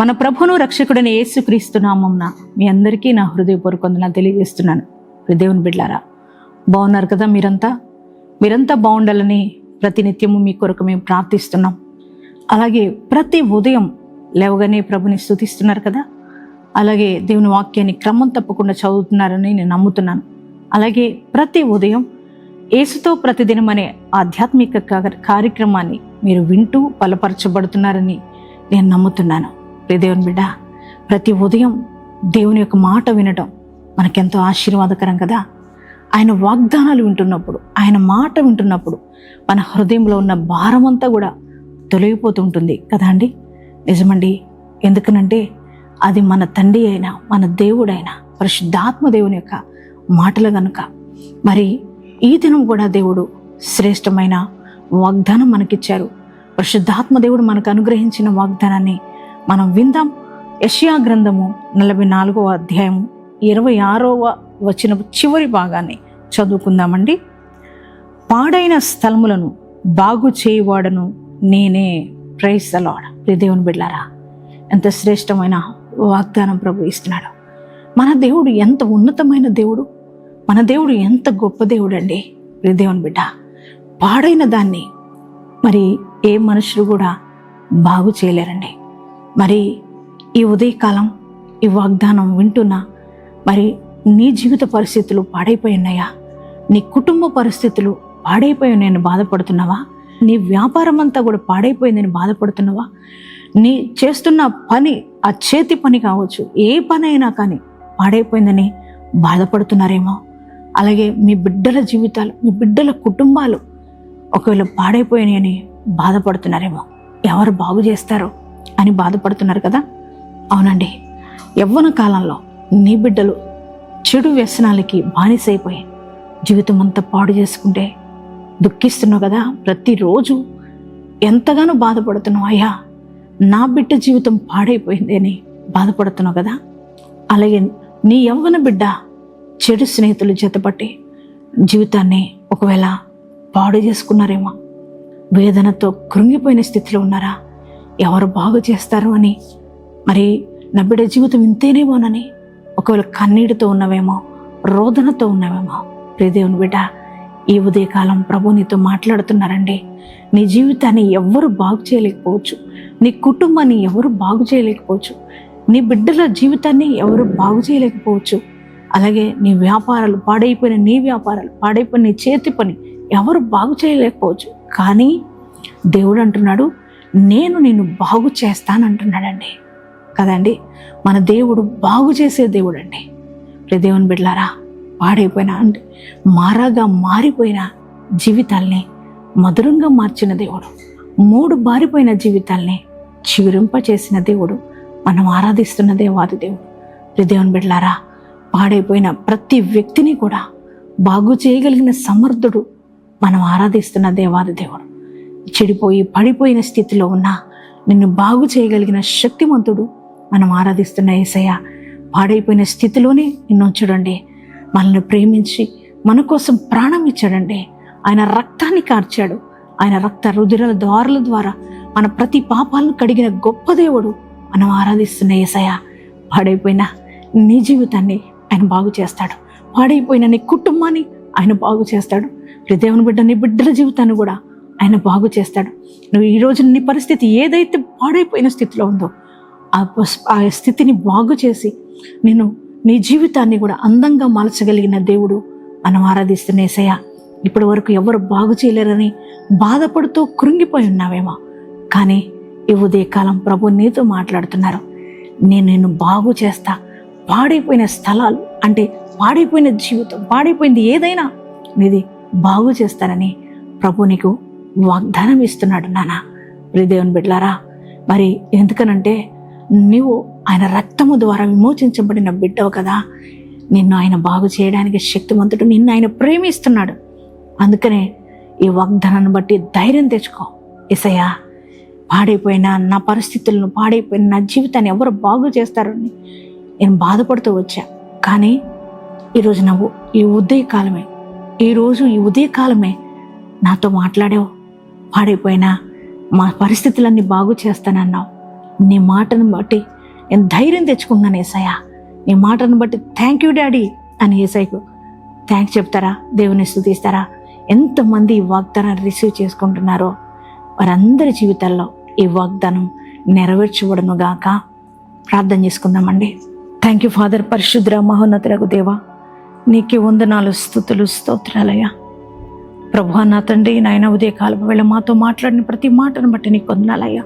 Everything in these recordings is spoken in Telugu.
మన ప్రభును రక్షకుడైన యేసుక్రీస్తు నామంన మీ అందరికీ నా హృదయపూర్వకంగా తెలియజేస్తున్నాను. దేవుని బిడ్లారా బాగున్నారు కదా మీరంతా? మీరంతా బాగుండాలని ప్రతినిత్యము మీ కొరకు మేము ప్రార్థిస్తున్నాం. అలాగే ప్రతి ఉదయం లేవగానే ప్రభుని స్తుతిస్తున్నారు కదా? అలాగే దేవుని వాక్యాన్ని క్రమం తప్పకుండా చదువుతున్నారని నేను నమ్ముతున్నాను. అలాగే ప్రతి ఉదయం యేసుతో ప్రతిదినం అనే ఆధ్యాత్మిక కార్యక్రమాన్ని మీరు వింటూ బలపరచబడుతున్నారని నేను నమ్ముతున్నాను. ప్రియ దేవుని బిడ్డ ప్రతి ఉదయం దేవుని యొక్క మాట వినడం మనకెంతో ఆశీర్వాదకరం కదా? ఆయన వాగ్దానాలు వింటున్నప్పుడు ఆయన మాట వింటున్నప్పుడు మన హృదయంలో ఉన్న భారమంతా కూడా తొలగిపోతూ ఉంటుంది కదా అండి? నిజమండి. ఎందుకనంటే అది మన తండ్రి అయినా మన దేవుడైనా పరిశుద్ధాత్మ దేవుని యొక్క మాటలు గనుక మరి ఈ దినం కూడా దేవుడు శ్రేష్టమైన వాగ్దానం మనకిచ్చారు. పరిశుద్ధాత్మ దేవుడు మనకు అనుగ్రహించిన వాగ్దానాన్ని మనం విందాం. యష్యా గ్రంథము నలభై నాలుగవ అధ్యాయము ఇరవై ఆరవ వచ్చిన చివరి భాగాన్ని చదువుకుందామండి. పాడైన స్థలములను బాగు చేయువాడను నేనే. ప్రైజ్ అలాడ్ దేవుని బిడ్లారా ఎంత శ్రేష్టమైన వాగ్దానం ప్రభు ఇస్తున్నాడు. మన దేవుడు ఎంత ఉన్నతమైన దేవుడు? మన దేవుడు ఎంత గొప్ప దేవుడు అండి దేవుని బిడ్డ పాడైన దాన్ని మరి ఏ మనుషులు కూడా బాగు చేయలేరండి. మరి ఈ ఉదయకాలం ఈ వాగ్దానం వింటున్నా మరి నీ జీవిత పరిస్థితులు పాడైపోయి ఉన్నాయా? నీ కుటుంబ పరిస్థితులు పాడైపోయి నేను బాధపడుతున్నావా? నీ వ్యాపారం అంతా కూడా పాడైపోయిందని బాధపడుతున్నావా? నీ చేస్తున్న పని ఆ చేతి పని కావచ్చు ఏ పని అయినా కానీ పాడైపోయిందని బాధపడుతున్నారేమో. అలాగే మీ బిడ్డల జీవితాలు మీ బిడ్డల కుటుంబాలు ఒకవేళ పాడైపోయినాయని బాధపడుతున్నారేమో. ఎవరు బాగు చేస్తారో? అని బాధపడుతున్నారు కదా? అవునండి. యవ్వన కాలంలో నీ బిడ్డలు చెడు వ్యసనాలకి బానిసైపోయి జీవితం అంతా పాడు చేసుకుంటే దుఃఖిస్తున్నావు కదా? ప్రతిరోజు ఎంతగానో బాధపడుతున్నావు అయ్యా. నా బిడ్డ జీవితం పాడైపోయింది అని బాధపడుతున్నావు కదా? అలాగే నీ యవ్వన బిడ్డ చెడు స్నేహితులు జతపట్టి జీవితాన్ని ఒకవేళ పాడు చేసుకున్నారేమో? వేదనతో కృంగిపోయిన స్థితిలో ఉన్నారా? ఎవరు బాగు చేస్తారు అని. మరి నా బిడ్డ జీవితం ఇంతేనేమోనని ఒకవేళ కన్నీటితో ఉన్నవేమో రోదనతో ఉన్నవేమో ప్రియదేవుని బిడ్డ ఈ ఉదయకాలం ప్రభు నీతో మాట్లాడుతున్నారండి. నీ జీవితాన్ని ఎవరు బాగు చేయలేకపోవచ్చు. నీ కుటుంబాన్ని ఎవరు బాగు చేయలేకపోవచ్చు. నీ బిడ్డల జీవితాన్ని ఎవరు బాగు చేయలేకపోవచ్చు. అలాగే నీ వ్యాపారాలు పాడైపోయిన నీ వ్యాపారాలు పాడైపోయిన నీ చేతి పని ఎవరు బాగు చేయలేకపోవచ్చు. కానీ దేవుడు అంటున్నాడు నేను నిన్ను బాగు చేస్తానంటున్నాడండి. కదండి? మన దేవుడు బాగు చేసే దేవుడు అండి దేవుని బిడ్లారా పాడైపోయిన అంటే మారాగా మారిపోయిన జీవితాల్ని మధురంగా మార్చిన దేవుడు మూడు బారిపోయిన జీవితాల్ని చివరింప చేసిన దేవుడు మనం ఆరాధిస్తున్న దేవాది దేవుడు. దేవుని బిడ్లారా పాడైపోయిన ప్రతి వ్యక్తిని కూడా బాగు చేయగలిగిన సమర్థుడు మనం ఆరాధిస్తున్న దేవాది దేవుడు. చెడిపోయి పడిపోయిన స్థితిలో ఉన్న నిన్ను బాగు చేయగలిగిన శక్తిమంతుడు మనం ఆరాధిస్తున్న ఏసయ్య. పాడైపోయిన స్థితిలోనే నిన్ను ఉంచడండి. మనల్ని ప్రేమించి మన కోసం ప్రాణం ఇచ్చాడండి. ఆయన రక్తాన్ని కార్చాడు. ఆయన రక్త రుదిరల ద్వారుల ద్వారా మన ప్రతి పాపాలను కడిగిన గొప్ప దేవుడు మనం ఆరాధిస్తున్న ఏసయ పాడైపోయిన నీ జీవితాన్ని ఆయన బాగు చేస్తాడు. పాడైపోయిన నీ కుటుంబాన్ని ఆయన బాగు చేస్తాడు. దేవుని బిడ్డ నీ బిడ్డల జీవితాన్ని కూడా ఆయన బాగు చేస్తాడు. నువ్వు ఈరోజు నీ పరిస్థితి ఏదైతే పాడైపోయిన స్థితిలో ఉందో ఆ స్థితిని బాగు చేసి నేను నీ జీవితాన్ని కూడా అందంగా మలచగలిగిన దేవుడు మనం ఆరాధిస్తున్న ఏసయ్య. ఇప్పటి వరకు ఎవరు బాగు చేయలేరని బాధపడుతూ కృంగిపోయి ఉన్నావేమో. కానీ ఈ ఉదయకాలం ప్రభు నీతో మాట్లాడుతున్నారు. నేను నిన్ను బాగు చేస్తా. పాడైపోయిన స్థలాలు అంటే పాడైపోయిన జీవితం పాడైపోయింది ఏదైనా నీది బాగు చేస్తానని ప్రభు నీకు వాగ్దానం ఇస్తున్నాడు నాన్న ప్రియదేవుని బిడ్లారా మరి ఎందుకనంటే నీవు ఆయన రక్తము ద్వారా విమోచించబడిన బిడ్డవు కదా. నిన్ను ఆయన బాగు చేయడానికి శక్తివంతుడు నిన్ను ఆయన ప్రేమిస్తున్నాడు. అందుకనే ఈ వాగ్దానాన్ని బట్టి ధైర్యం తెచ్చుకో. ఇసయ్యా పాడైపోయిన నా పరిస్థితులను పాడైపోయిన నా జీవితాన్ని ఎవరు బాగు చేస్తారని నేను బాధపడుతూ వచ్చా. కానీ ఈరోజు నువ్వు ఈ ఉదయకాలమే ఈరోజు ఈ ఉదయకాలమే నాతో మాట్లాడావు. పాడైపోయినా మా పరిస్థితులన్నీ బాగు చేస్తానన్నావు. నీ మాటను బట్టి నేను ధైర్యం తెచ్చుకున్నాను ఏసయ్య. నీ మాటను బట్టి థ్యాంక్ యూ డాడీ అని ఏసైకు థ్యాంక్స్ చెప్తారా? దేవుని స్థుతిస్తారా? ఎంతమంది ఈ వాగ్దానాన్ని రిసీవ్ చేసుకుంటున్నారో? వారందరి జీవితాల్లో ఈ వాగ్దానం నెరవేర్చబడను గాక. ప్రార్థన చేసుకుందామండి. థ్యాంక్ యూ ఫాదర్ పరిశుద్ర మహోన్నతులకు దేవా. నీకే వందనాలు స్థుతులు స్తోత్రాలయ్యా. ప్రభా నా తండ్రి నాయన ఉదయకాలపు వేళ మాతో మాట్లాడిన ప్రతి మాటను బట్టి నీకు వందనాలయ్యా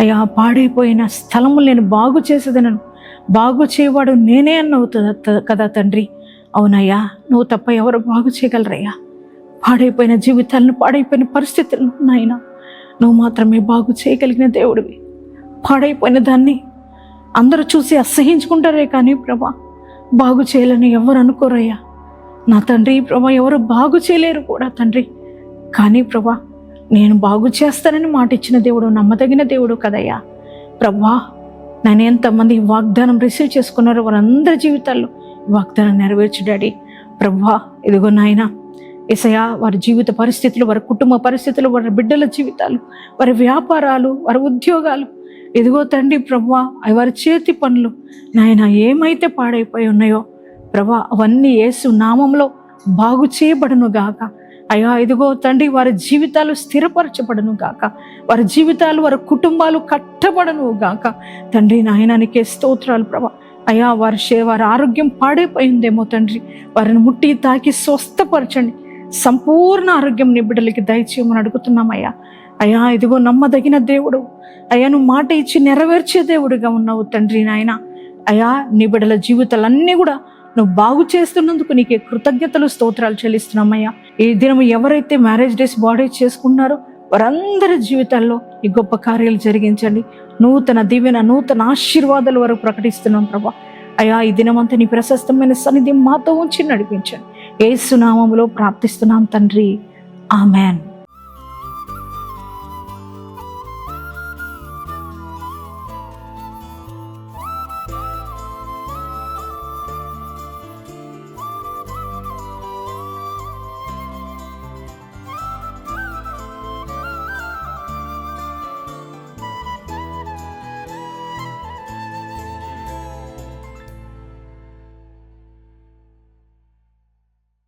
అయ్యా. పాడైపోయిన స్థలము నేను బాగు చేసేదనను. బాగు చేయవాడు నేనే అన్నవు త- కదా తండ్రి. అవునయ్యా నువ్వు తప్ప ఎవరు బాగు చేయగలరయ్యా. పాడైపోయిన జీవితాలను పాడైపోయిన పరిస్థితులను నాయన నువ్వు మాత్రమే బాగు చేయగలిగిన దేవుడివి. పాడైపోయిన దాన్ని అందరూ చూసి అసహించుకుంటారే కానీ ప్రభా బాగు చేయాలని ఎవరు అనుకోరయ్యా. నా తండ్రి ప్రభా ఎవరు బాగు చేయలేరు కూడా తండ్రి. కానీ ప్రభా నేను బాగు చేస్తానని మాట ఇచ్చిన దేవుడు నమ్మదగిన దేవుడు కదయ్యా. ప్రభా నేను ఎంతమంది వాగ్దానం రిసీవ్ చేసుకున్నారో వారందరి జీవితాల్లో వాగ్దానం నెరవేర్చు డాడీ. ప్రభా ఇదిగో నాయనా ఇసయా వారి జీవిత పరిస్థితులు వారి కుటుంబ పరిస్థితులు వారి బిడ్డల జీవితాలు వారి వ్యాపారాలు వారి ఉద్యోగాలు. ఇదిగో తండ్రి ప్రభా వారి చేతి పనులు. నాయన ఏమైతే పాడైపోయి ఉన్నాయో ప్రభా అవన్నీ యేసు నామంలో బాగు చేయబడును గాక. అయ్యా ఇదిగో తండ్రి వారి జీవితాలు స్థిరపరచబడను గాక. వారి జీవితాలు వారి కుటుంబాలు కట్టబడను గాక. తండ్రి నాయనానికే స్తోత్రాలు ప్రభా. అయ్యా వారి షే వారి ఆరోగ్యం పాడైపోయిందేమో తండ్రి. వారిని ముట్టి తాకి స్వస్థపరచండి. సంపూర్ణ ఆరోగ్యం నీ బిడ్డలకి దయచేయమని అడుగుతున్నామయ్యా అయ్యా ఇదిగో నమ్మదగిన దేవుడు. అయ్యా నువ్వు మాట ఇచ్చి నెరవేర్చే దేవుడిగా ఉన్నావు తండ్రి నాయన. అయ్యా నీ బిడ్డల జీవితాలన్నీ కూడా నువ్వు బాగు చేస్తున్నందుకు నీకే కృతజ్ఞతలు స్తోత్రాలు చెల్లిస్తున్నామయ్యా. ఈ దినం ఎవరైతే మ్యారేజ్ డేస్ బాడీ చేసుకున్నారో వారందరి జీవితాల్లో ఈ గొప్ప కార్యాలు జరిగించండి. నూతన దీవెన నూతన ఆశీర్వాదాల వరకు ప్రకటిస్తున్నాం ప్రభా. అయ్యా ఈ దినమంతా నీ ప్రశస్తమైన సన్నిధి మాతో ఉంచి నడిపించండి. ఏసునామంలో ప్రార్థిస్తున్నాం తండ్రి. ఆమెన్.